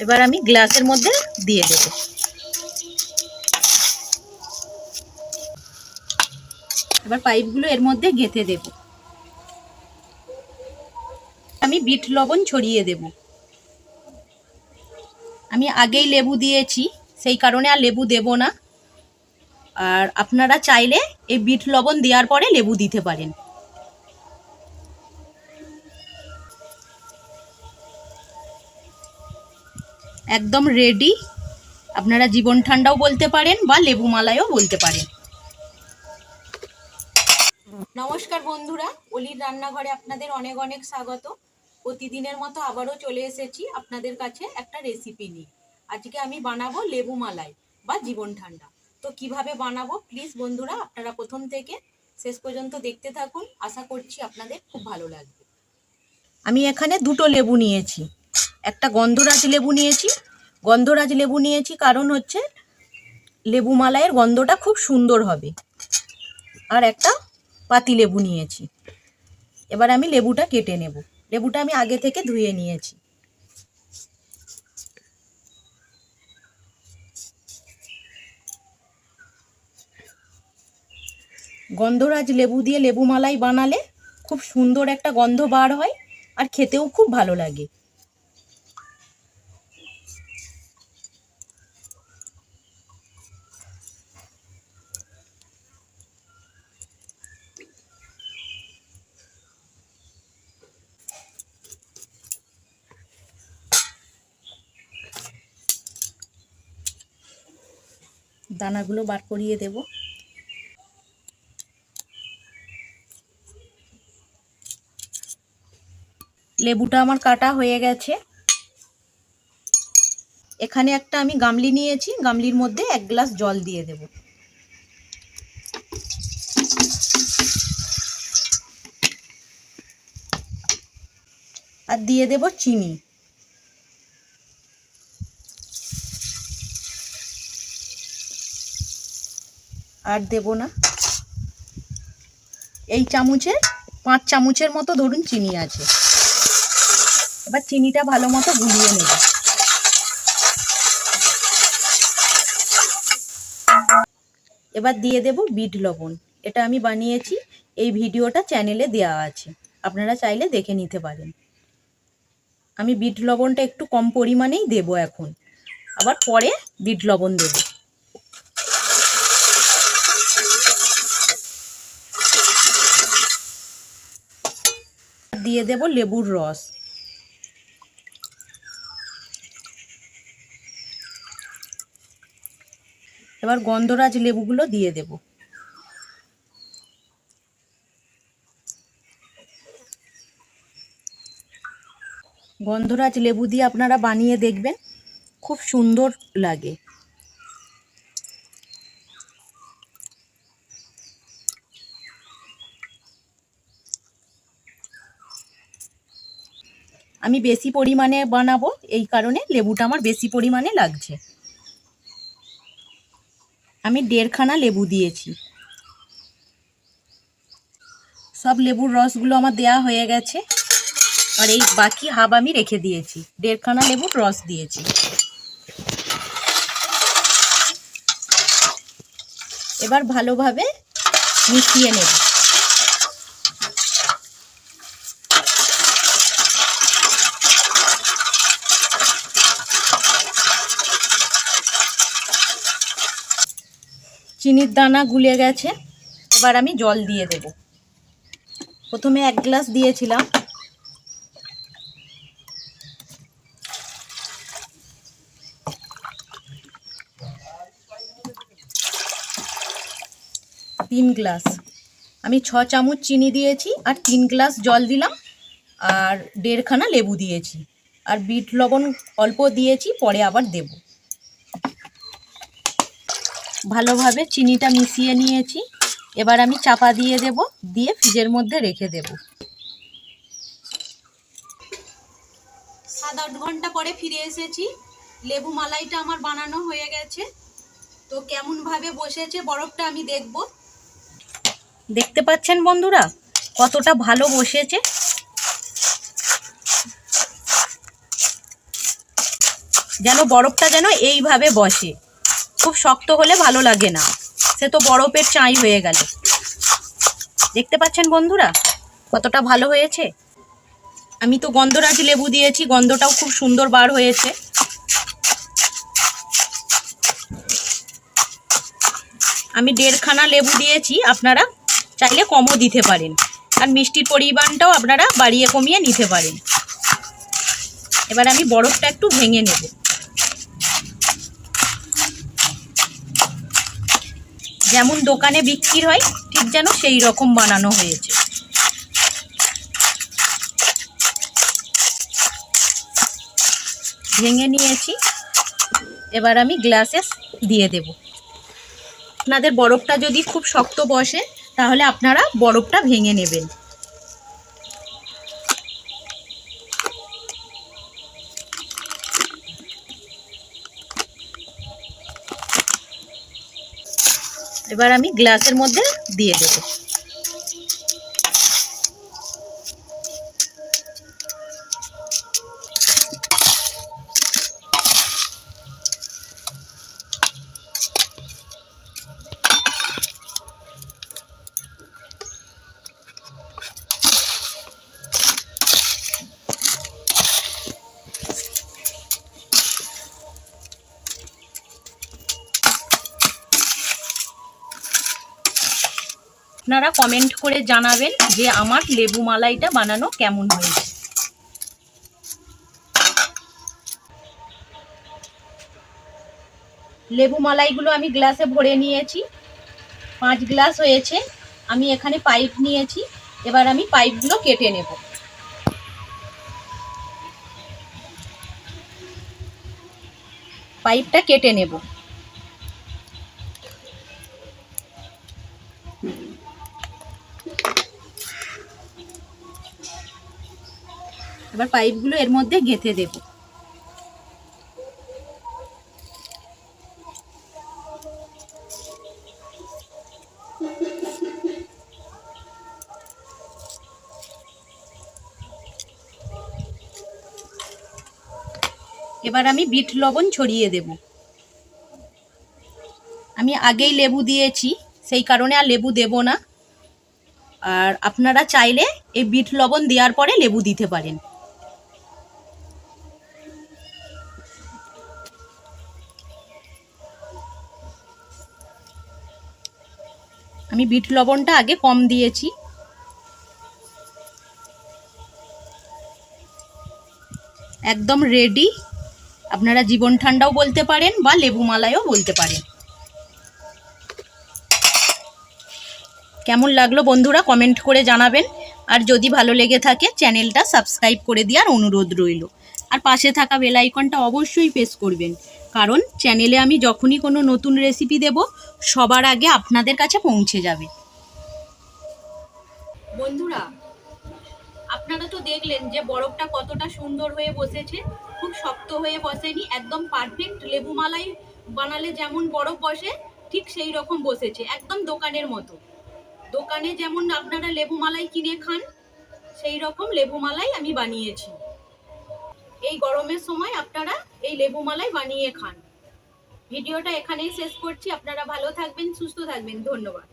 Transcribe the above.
এবার আমি গ্লাসের মধ্যে দিয়ে দেবো। এবার পাইপগুলো এর মধ্যে গেঁথে দেব। আমি বিট লবণ ছড়িয়ে দেব। আমি আগেই লেবু দিয়েছি, সেই কারণে আর লেবু দেব না। আর আপনারা চাইলে এই বিট লবণ দেওয়ার পরে লেবু দিতে পারেন। একদম রেডি আপনারা জীবন ঠান্ডাও বলতে পারেন বা লেবু মালাইও বলতে পারেন। নমস্কার বন্ধুরা অলির রান্নাঘরে আপনাদের অনেক অনেক স্বাগত। প্রতিদিনের মতো আবারও চলে এসেছি আপনাদের কাছে একটা রেসিপি নিয়ে। আজকে আমি বানাবো লেবু মালাই বা জীবন ঠান্ডা। তো কীভাবে বানাবো? প্লিজ বন্ধুরা আপনারা প্রথম থেকে শেষ পর্যন্ত দেখতে থাকুন। আশা করছি আপনাদের খুব ভালো লাগবে। আমি এখানে দুটো লেবু নিয়েছি। একটা গন্ধরাজ লেবু নিয়েছি। গন্ধরাজ লেবু নিয়েছি কারণ হচ্ছে লেবু মালাইয়ের গন্ধটা খুব সুন্দর হবে। আর একটা পাতি লেবু নিয়েছি। এবার আমি লেবুটা কেটে নেব। লেবুটা আমি আগে থেকে ধুয়ে নিয়েছি। গন্ধরাজ লেবু দিয়ে লেবু মালাই বানালে খুব সুন্দর একটা গন্ধ বার হয় আর খেতেও খুব ভালো লাগে। দানাগুলো বার করিয়ে দেব। লেবুটা আমার কাটা হয়ে গেছে। এখানে একটা আমি গামলি নিয়েছি, গামলির মধ্যে এক গ্লাস জল দিয়ে দেব। আর দিয়ে দেব চিনি। আর দেব না। এই চামচের, পাঁচ চামচের মতো ধরুন চিনি আছে। এবার চিনিটা ভালো মতো গুলিয়ে নেব। এবার দিয়ে দেব বিট লবণ। এটা আমি বানিয়েছি, এই ভিডিওটা চ্যানেলে দেওয়া আছে। আপনারা চাইলে দেখে নিতে পারেন। আমি বিট লবণটা একটু কম পরিমাণেই দেব এখন। আবার পরে বিট লবণ দেবো। দিয়ে দেব লেবুর রস। এবার গন্ধরাজ লেবুগুলো দিয়ে দেব। গন্ধরাজ লেবু দিয়ে আপনারা বানিয়ে দেখবেন, খুব সুন্দর লাগে। আমি বেশি পরিমাণে বানাবো, এই কারণে লেবুটা আমার বেশি পরিমাণে লাগছে। আমি দেড়খানা লেবু দিয়েছি। সব লেবুর রসগুলো আমার দেয়া হয়ে গেছে। আর এই বাকি হাব আমি রেখে দিয়েছি। দেড়খানা লেবুর রস দিয়েছি। এবার ভালোভাবে মিশিয়ে নেব। চিনির দানা গুলে গেছে। এবার আমি জল দিয়ে দেব। প্রথমে এক গ্লাস দিয়েছিলাম। তিন গ্লাস। আমি ছ চামচ চিনি দিয়েছি আর তিন গ্লাস জল দিলাম। আর দেড়খানা লেবু দিয়েছি। আর বিট লবণ অল্প দিয়েছি, পরে আবার দেবো। ভালোভাবে চিনিটা মিশিয়ে নিয়েছি। এবার আমি চাপা দিয়ে দেব দিয়ে ফ্রিজের মধ্যে রেখে দেব। সাত আট ঘণ্টা পরে ফিরে এসেছি। লেবু মালাইটা আমার বানানো হয়ে গেছে। তো কেমনভাবে বসেছে বরফটা আমি দেখব। দেখতে পাচ্ছেন বন্ধুরা কতটা ভালো বসেছে। যেন বরফটা যেন এইভাবে বসে। খুব শক্ত হলে ভালো লাগে না। সে তো বরফের চাই হয়ে গেল। দেখতে পাচ্ছেন বন্ধুরা, কতটা ভালো হয়েছে? আমি তো গন্ধরাজ লেবু দিয়েছি, গন্ধটাও খুব সুন্দর বার হয়েছে। আমি দেড়খানা লেবু দিয়েছি, আপনারা চাইলে কমও দিতে পারেন। আর মিষ্টির পরিমাণটাও আপনারা বাড়িয়ে কমিয়ে নিতে পারেন। এবার আমি বরফটা একটু ভেঙে নেব। যেমন দোকানে বিক্রি হয়, ঠিক যেন সেই রকম বানানো হয়েছে। ভেঙে নিয়েছি। এবার আমি গ্লাসে দিয়ে দেব। আপনাদের বরফটা যদি খুব শক্ত বসে, তাহলে আপনারা বরফটা ভেঙে নেবেন। এবার আমি গ্লাসের মধ্যে দিয়ে দেব। আপনারা কমেন্ট করে জানাবেন যে আমার লেবু মালাইটা বানানো কেমন হয়েছে। লেবু মালাইগুলো আমি গ্লাসে ভরে নিয়েছি। পাঁচ গ্লাস হয়েছে। আমি এখানে পাইপ নিয়েছি। এবার আমি পাইপগুলো কেটে নেব। পাইপটা কেটে নেব। এবার পাইপগুলো এর মধ্যে গেঁথে দেব। এবার আমি বিট লবণ ছড়িয়ে দেব। আমি আগেই লেবু দিয়েছি, সেই কারণে আর লেবু দেব না। আর আপনারা চাইলে এই বিট লবণ দেওয়ার পরে লেবু দিতে পারেন। আমি বিট লবণটা আগে কম দিয়েছি। একদম রেডি আপনারা জীবন ঠান্ডাও বলতে পারেন বা লেবু মালাইও বলতে পারেন। কেমন লাগল বন্ধুরা কমেন্ট করে জানাবেন। আর যদি ভালো লেগে থাকে চ্যানেলটা সাবস্ক্রাইব করে দেওয়ার অনুরোধ রইল। আর পাশে থাকা বেল আইকনটা অবশ্যই প্রেস করবেন। কারণ চ্যানেলে আমি যখনই কোনো নতুন রেসিপি দেব, সবার আগে আপনাদের কাছে পৌঁছে যাবে। বন্ধুরা, আপনারা তো দেখলেন যে বরফটা কতটা সুন্দর হয়ে বসেছে। খুব শক্ত হয়ে বসেনি, একদম পারফেক্ট লেবু মালাই বানালে যেমন বরফ বসে, ঠিক সেই রকম বসেছে, একদম দোকানের মতো। দোকানে যেমন আপনারা লেবু মালাই কিনে খান, সেই রকম লেবু মালাই আমি বানিয়েছি। এই গরমের সময় আপনারা এই লেবু মালাই বানিয়ে খান। ভিডিওটা এখানেই শেষ করছি। আপনারা ভালো থাকবেন, সুস্থ থাকবেন। ধন্যবাদ।